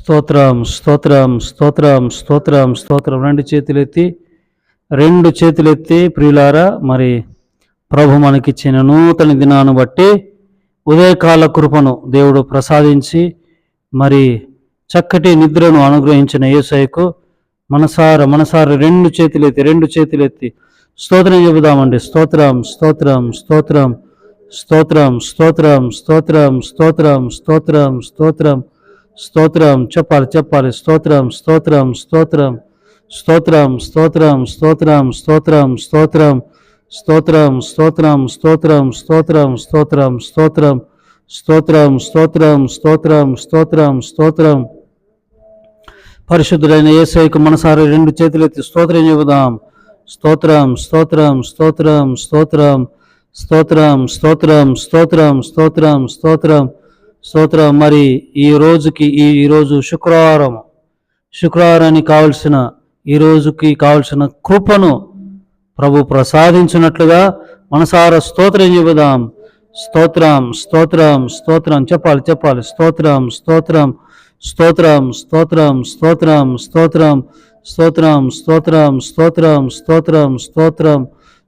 స్తోత్రం స్తోత్రం స్తోత్రం స్తోత్రం స్తోత్రం రెండు చేతులెత్తి రెండు చేతులెత్తి ప్రియులారా మరి ప్రభు మనకిచ్చిన నూతన దినాన్ని బట్టి ఉదయకాల కృపను దేవుడు ప్రసాదించి మరి చక్కటి నిద్రను అనుగ్రహించిన ఏసైకు మనసార మనసార రెండు చేతులెత్తి రెండు చేతులెత్తి స్తోత్రం చెబుదామండి స్తోత్రం స్తోత్రం స్తోత్రం స్తోత్రం స్తోత్రం స్తోత్రం స్తోత్రం స్తోత్రం స్తోత్రం స్తోత్రం స్తోత్రం చెప్పాలి చెప్పాలి స్తోత్రం స్తోత్రం స్తోత్రం స్తోత్రం స్తోత్రం స్తోత్రం స్తోత్రం స్తోత్రం స్తోత్రం స్తోత్రం స్తోత్రం స్తోత్రం స్తోత్రం స్తోత్రం స్తోత్రం స్తోత్రం స్తోత్రం స్తోత్రం స్తోత్రం పరిశుద్ధుడైన ఏసైకు మనసారి రెండు చేతులెత్తి స్తోత్రం చెబుదాం స్తోత్రం స్తోత్రం స్తోత్రం స్తోత్రం స్తోత్రం స్తోత్రం స్తోత్రం స్తోత్రం స్తోత్రం స్తోత్ర మరి ఈ రోజుకి ఈ ఈరోజు శుక్రవారం శుక్రవారానికి కావలసిన ఈ రోజుకి కావలసిన కృపను ప్రభు ప్రసాదించినట్లుగా మనసార స్తోత్రం చెబుదాం స్తోత్రం స్తోత్రం స్తోత్రం చెప్పాలి చెప్పాలి స్తోత్రం స్తోత్రం స్తోత్రం స్తోత్రం స్తోత్రం స్తోత్రం స్తోత్రం స్తోత్రం స్తోత్రం స్తోత్రం స్తోత్రం స్తోత్రం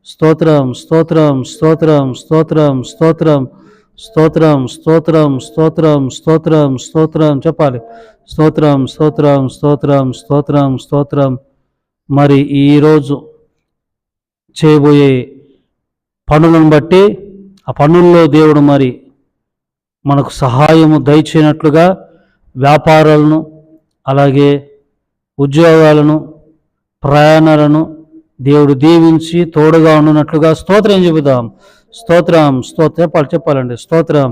స్తోత్రం స్తోత్రం స్తోత్రం స్తోత్రం స్తోత్రం స్తోత్రం స్తోత్రం స్తోత్రం స్తోత్రం చెప్పాలి. స్తోత్రం స్తోత్రం స్తోత్రం స్తోత్రం స్తోత్రం. మరి ఈరోజు చేయబోయే పనులను బట్టి ఆ పనుల్లో దేవుడు మరి మనకు సహాయము దయచేయనట్లుగా వ్యాపారాలను అలాగే ఉద్యోగాలను ప్రయాణాలను దేవుడు దీవించి తోడుగా ఉన్నట్లుగా స్తోత్రం చెబుదాం. స్తోత్రం స్తోత్ర చెప్పాలి చెప్పాలండి స్తోత్రం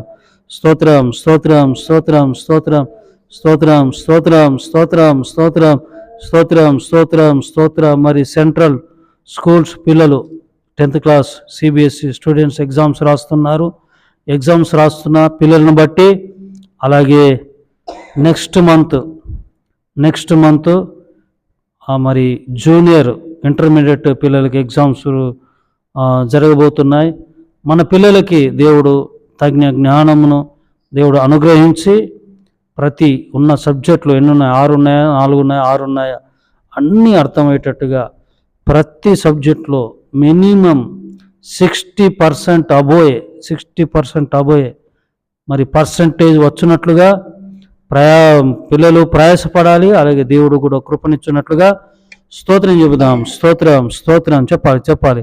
స్తోత్రం స్తోత్రం స్తోత్రం స్తోత్రం స్తోత్రం స్తోత్రం స్తోత్రం స్తోత్రం స్తోత్రం స్తోత్రం స్తోత్రం మరి సెంట్రల్ స్కూల్స్ పిల్లలు tenth class CBSE students exams రాస్తున్నారు ఎగ్జామ్స్ రాస్తున్న పిల్లలను బట్టి అలాగే నెక్స్ట్ మంత్ నెక్స్ట్ మంత్ మరి జూనియర్ ఇంటర్మీడియట్ పిల్లలకి ఎగ్జామ్స్ జరగబోతున్నాయి మన పిల్లలకి దేవుడు తగిన జ్ఞానమును దేవుడు అనుగ్రహించి ప్రతి ఉన్న సబ్జెక్టులు ఎన్నున్నాయి? ఆరు ఉన్నాయా నాలుగు ఉన్నాయా ఆరు ఉన్నాయా అన్నీ అర్థమయ్యేటట్టుగా ప్రతి సబ్జెక్ట్లో minimum sixty percent above sixty percent above. మరి పర్సంటేజ్ వచ్చినట్లుగా ప్రయా పిల్లలు ప్రయాసపడాలి అలాగే దేవుడు కూడా కృపనిచ్చినట్లుగా స్తోత్రం చెబుదాం. స్తోత్రం స్తోత్రం చెప్పాలి చెప్పాలి.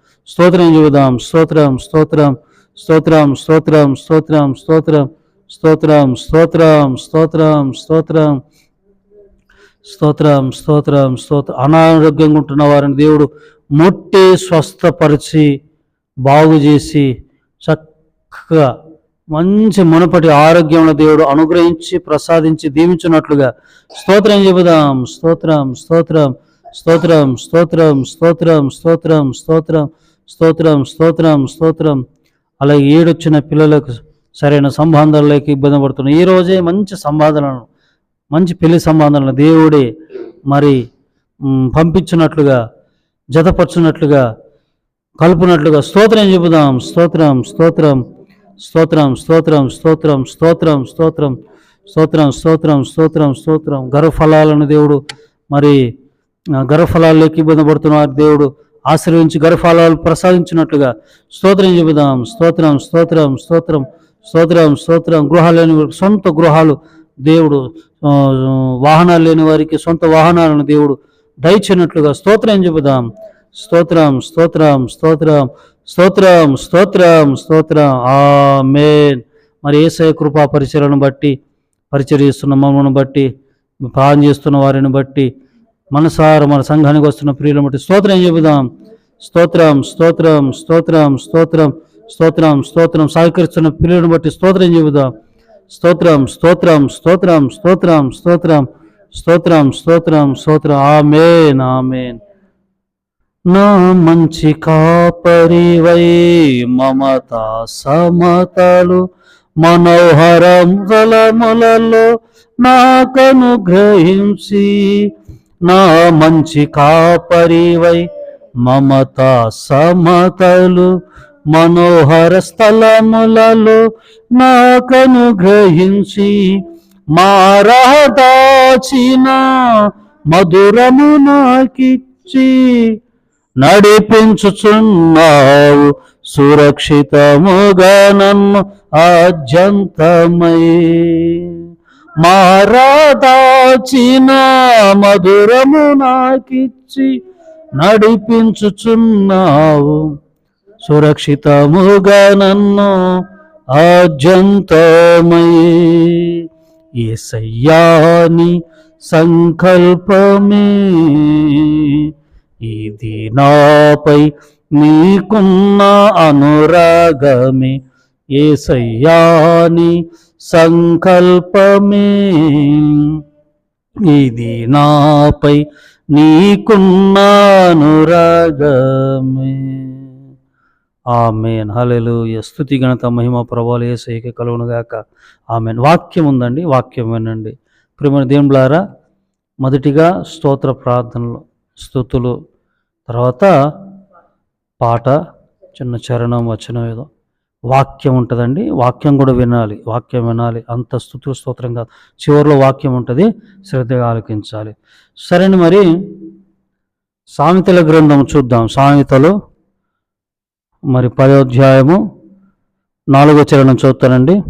స్తోత్రం చెబుదాం స్తోత్రం స్తోత్రం స్తోత్రం స్తోత్రం స్తోత్రం స్తోత్రం స్తోత్రం స్తోత్రం స్తోత్రం స్తోత్రం స్తోత్రం స్తోత్రం స్తోత్ర అనారోగ్యంగా ఉంటున్న వారిని దేవుడు ముట్టి స్వస్థపరిచి బాగు చేసి చక్కగా మంచి మునపటి ఆరోగ్యంలో దేవుడు అనుగ్రహించి ప్రసాదించి దీవించినట్లుగా స్తోత్రం చెబుదాం స్తోత్రం స్తోత్రం స్తోత్రం స్తోత్రం స్తోత్రం స్తోత్రం స్తోత్రం స్తోత్రం స్తోత్రం స్తోత్రం అలాగే ఏడొచ్చిన పిల్లలకు సరైన సంబంధాలకు ఇబ్బంది పడుతున్నాయి ఈ రోజే మంచి సంబంధాలను మంచి పెళ్ళి సంబంధాలను దేవుడే మరి పంపించినట్లుగా జతపరచున్నట్లుగా కలుపునట్లుగా స్తోత్రం చెబుదాం స్తోత్రం స్తోత్రం స్తోత్రం స్తోత్రం స్తోత్రం స్తోత్రం స్తోత్రం స్తోత్రం స్తోత్రం స్తోత్రం స్తోత్రం గర్వఫలాలను దేవుడు మరి ఆ, గర్భఫలాల్లోకి ఇబ్బంది పడుతున్నారు దేవుడు ఆశ్రయించి గర్భఫలాలు ప్రసాదించినట్లుగా స్తోత్రం చెబుదాం. స్తోత్రం స్తోత్రం స్తోత్రం స్తోత్రం స్తోత్రం. గృహాలు లేని వారికి సొంత గృహాలు దేవుడు వాహనాలు లేని వారికి సొంత వాహనాలను దేవుడు దయచినట్లుగా స్తోత్రం చెబుదాం. స్తోత్రం స్తోత్రం స్తోత్రం స్తోత్రం స్తోత్రం స్తోత్రం. మేన్ మరి ఏసయ కృపా పరిచయను బట్టి పరిచయం చేస్తున్న మమ్మల్ని బట్టి ప్రాణం చేస్తున్న వారిని బట్టి మనసార మన సంఘానికి వస్తున్న ప్రియులను బట్టి స్తోత్రం చెబుదాం స్తోత్రం స్తోత్రం స్తోత్రం స్తోత్రం స్తోత్రం స్తోత్రం సహకరిస్తున్న ప్రియులను బట్టి స్తోత్రం చెబుదాం స్తోత్రం స్తోత్రం స్తోత్రం స్తోత్రం స్తోత్రం స్తోత్రం స్తోత్రం స్తోత్రం ఆమెన్ ఆమెన్ నా మంచి కాపరివై మమత సమతలు మనోహరం జలములలో నాకనుగ్రహించి గ్రహించి నా మంచి కాపరివై మమత సమతలు మనోహర స్థలములలో నాకను గ్రహించి మారదాచిన మధురము నాకిచ్చి నడిపించుచున్నావు సురక్షితముగా నన్ను ఆద్యంతమై మారాదాచిన మధురము నాకిచ్చి నడిపించుచున్నావు. సురక్షితముగా నన్ను ఆద్యంతమై ఏసయ్యాని సంకల్పమే. ఇది నాపై నీకున్న అనురాగమే. ఏసయ్యాని సంకల్పమే. ఇది నాపై నీకున్నానురాగమే ఆమెన్. హలెలు స్థుతి గణత మహిమ ప్రభావాలు ఏసైకి కలుగునుగాక ఆమెన్. వాక్యం ఉందండి. వాక్యం వినండి. ప్రియమైన దేవులారా మొదటిగా స్తోత్ర ప్రార్థనలు స్థుతులు తర్వాత పాట చిన్న చరణం వచనం ఏదో. వాక్యం ఉంటుందండి. వాక్యం కూడా వినాలి. వాక్యం వినాలి. అంత స్థుతులు స్తోత్రం కాదు. చివరిలో వాక్యం ఉంటుంది. శ్రద్ధగా ఆలకించాలి. సరేని మరి. సామెతల గ్రంథం చూద్దాం. సామెతలు మరి పదోధ్యాయము నాలుగో చరణం చదువుతానండి.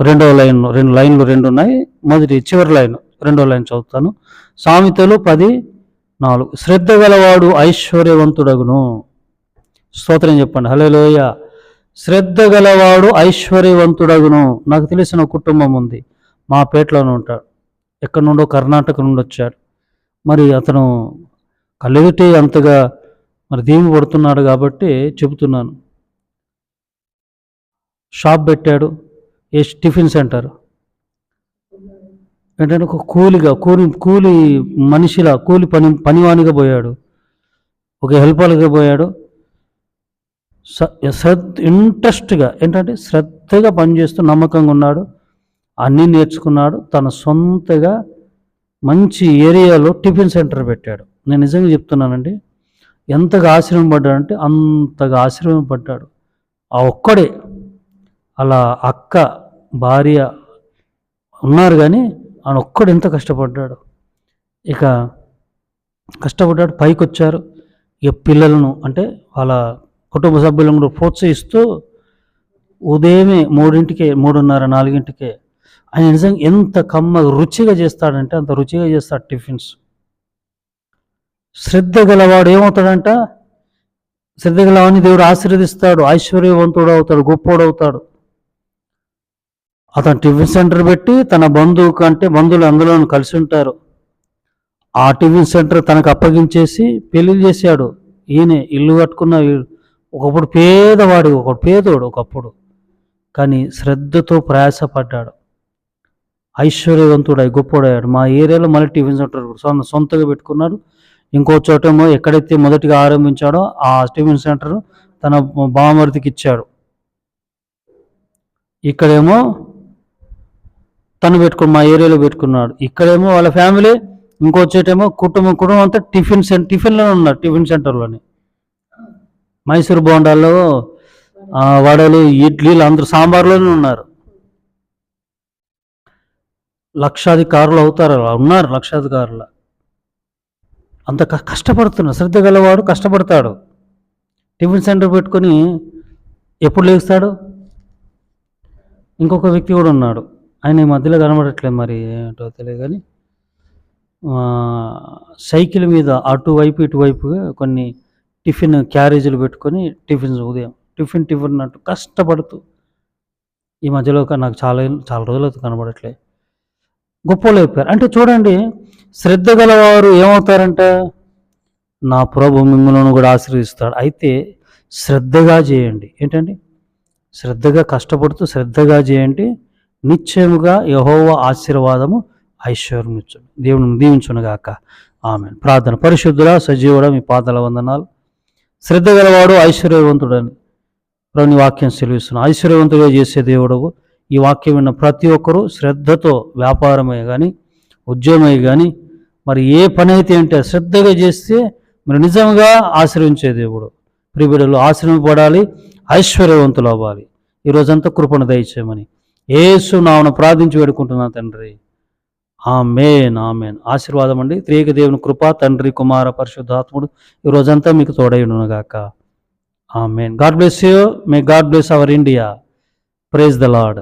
రెండవ లైన్ రెండు లైన్లు రెండు ఉన్నాయి. మొదటి చివరి లైన్ రెండవ లైన్ చదువుతాను. సామెతలు పది నాలుగు. శ్రద్ధ గలవాడు ఐశ్వర్యవంతుడగును. స్తోత్రం చెప్పండి. హలో లోయ శ్రద్ధ గలవాడు ఐశ్వర్యవంతుడగును. నాకు తెలిసిన కుటుంబం ఉంది. మా పేటలోనే ఉంటాడు. ఎక్కడి నుండో కర్ణాటక నుండి వచ్చాడు. మరి అతను కళ్ళెదుటే అంతగా మరి దీవి పడుతున్నాడు కాబట్టి చెబుతున్నాను. షాప్ పెట్టాడు. ఏ టిఫిన్ సెంటర్? ఏంటంటే ఒక కూలిగా కూలి కూలి మనిషిలా కూలి పని పనివానిగా పోయాడు. ఒక హెల్పర్గా పోయాడు. ఇంట్రెస్ట్గా ఏంటంటే శ్రద్ధగా పనిచేస్తూ నమ్మకంగా ఉన్నాడు. అన్నీ నేర్చుకున్నాడు. తన సొంతగా మంచి ఏరియాలో టిఫిన్ సెంటర్ పెట్టాడు. నేను నిజంగా చెప్తున్నానండి ఎంతగా ఆశ్రమం పడ్డాడంటే అంతగా ఆశ్రమం పడ్డాడు ఆ ఒక్కడే అలా అక్క భార్య ఉన్నారు కానీ ఆయన ఒక్కడు ఎంత కష్టపడ్డాడు. ఇక కష్టపడ్డాడు పైకి వచ్చారు ఇక పిల్లలను అంటే వాళ్ళ కుటుంబ సభ్యులను కూడా ప్రోత్సహిస్తూ ఉదయమే మూడింటికే మూడున్నర నాలుగింటికే ఆయన నిజంగా ఎంత కమ్మ రుచిగా చేస్తాడంటే అంత రుచిగా చేస్తాడు టిఫిన్స్. శ్రద్ధ గలవాడు ఏమవుతాడంట? శ్రద్ధ గలవాడిని దేవుడు ఆశీర్వదిస్తాడు ఐశ్వర్యవంతుడు అవుతాడు గొప్పోడు అవుతాడు. అతను టిఫిన్ సెంటర్ పెట్టి తన బంధువు కంటే బంధువులు అందులో కలిసి ఉంటారు. ఆ టిఫిన్ సెంటర్ తనకు అప్పగించేసి పెళ్ళి చేశాడు. ఈయనే ఇల్లు కట్టుకున్న వీడు. ఒకప్పుడు పేదవాడు ఒకడు పేదోడు ఒకప్పుడు. కానీ శ్రద్ధతో ప్రయాసపడ్డాడు. ఐశ్వర్యవంతుడై గొప్పోడయ్యాడు మా ఏరియాలో మళ్ళీ టిఫిన్ సెంటర్ సొంత సొంతగా పెట్టుకున్నాడు ఇంకో చోటేమో ఎక్కడైతే మొదటిగా ఆరంభించాడో ఆ టిఫిన్ సెంటర్ తన బామర్తికి ఇచ్చాడు. ఇక్కడేమో తను పెట్టుకుని మా ఏరియాలో పెట్టుకున్నాడు. ఇక్కడేమో వాళ్ళ ఫ్యామిలీ ఇంకో చోటేమో కుటుంబం కుటుంబం అంతా టిఫిన్ సెంటర్ టిఫిన్లోనే ఉన్నారు టిఫిన్ సెంటర్లోనే. మైసూర్ బోండాల్లో వడలు ఇడ్లీలు అందరూ సాంబార్లోనే ఉన్నారు. లక్షాధికారులు అవుతారు అలా ఉన్నారు లక్షాధికారులు. అంత కష్టపడుతున్నారు శ్రద్ధ గలవాడు కష్టపడతాడు. టిఫిన్ సెంటర్ పెట్టుకొని ఎప్పుడు లేస్తాడు? ఇంకొక వ్యక్తి కూడా ఉన్నాడు. ఆయన ఈ మధ్యలో కనబడట్లేదు మరి ఏంటో తెలియదు కానీ సైకిల్ మీద అటువైపు ఇటువైపుగా కొన్ని టిఫిన్ క్యారేజీలు పెట్టుకొని టిఫిన్స్ ఉదయం. టిఫిన్ టిఫిన్ అంటూ కష్టపడుతూ ఈ మధ్యలో నాకు చాలా చాలా రోజులు కనబడట్లే. గొప్పలు అయిపోయారు. అంటే చూడండి శ్రద్ధ గలవారు ఏమవుతారంట? నా ప్రభు మిమ్మల్ని కూడా ఆశీర్వదిస్తాడు. అయితే శ్రద్ధగా చేయండి. ఏంటండి? శ్రద్ధగా కష్టపడుతూ శ్రద్ధగా చేయండి. నిశ్చయముగా యహోవ ఆశీర్వాదము ఐశ్వర్యం ఇచ్చు దేవుని దీవించునుగాక. ఆమె ప్రార్థన పరిశుద్ధుల సజీవుడ మీ పాదల వందనాలు. శ్రద్ధ గలవాడు ఐశ్వర్యవంతుడని ప్రభుని వాక్యం సెలవిస్తున్నాను ఐశ్వర్యవంతుడే చేసే దేవుడవు. ఈ వాక్యం విన్న ప్రతి ఒక్కరూ శ్రద్ధతో వ్యాపారమే కానీ ఉద్యోగమే కానీ మరి ఏ పని అయితే అంటే శ్రద్ధగా చేస్తే మరి నిజంగా ఆశ్రయించే దేవుడు. ప్రిబిడలు ఆశ్రయింపబడాలి ఐశ్వర్యవంతులు అవ్వాలి. ఈ రోజంతా కృపణ దయచేయమని. ఏసు నామను ప్రార్థించి వేడుకుంటున్నాను తండ్రి. Amen amen. ఆశీర్వాదం అండి. త్రియేక దేవుని కృప తండ్రి కుమార పరిశుద్ధాత్ముడు ఈ రోజంతా మీకు తోడైనగాక amen. God bless you. May God bless our India. Praise the Lord.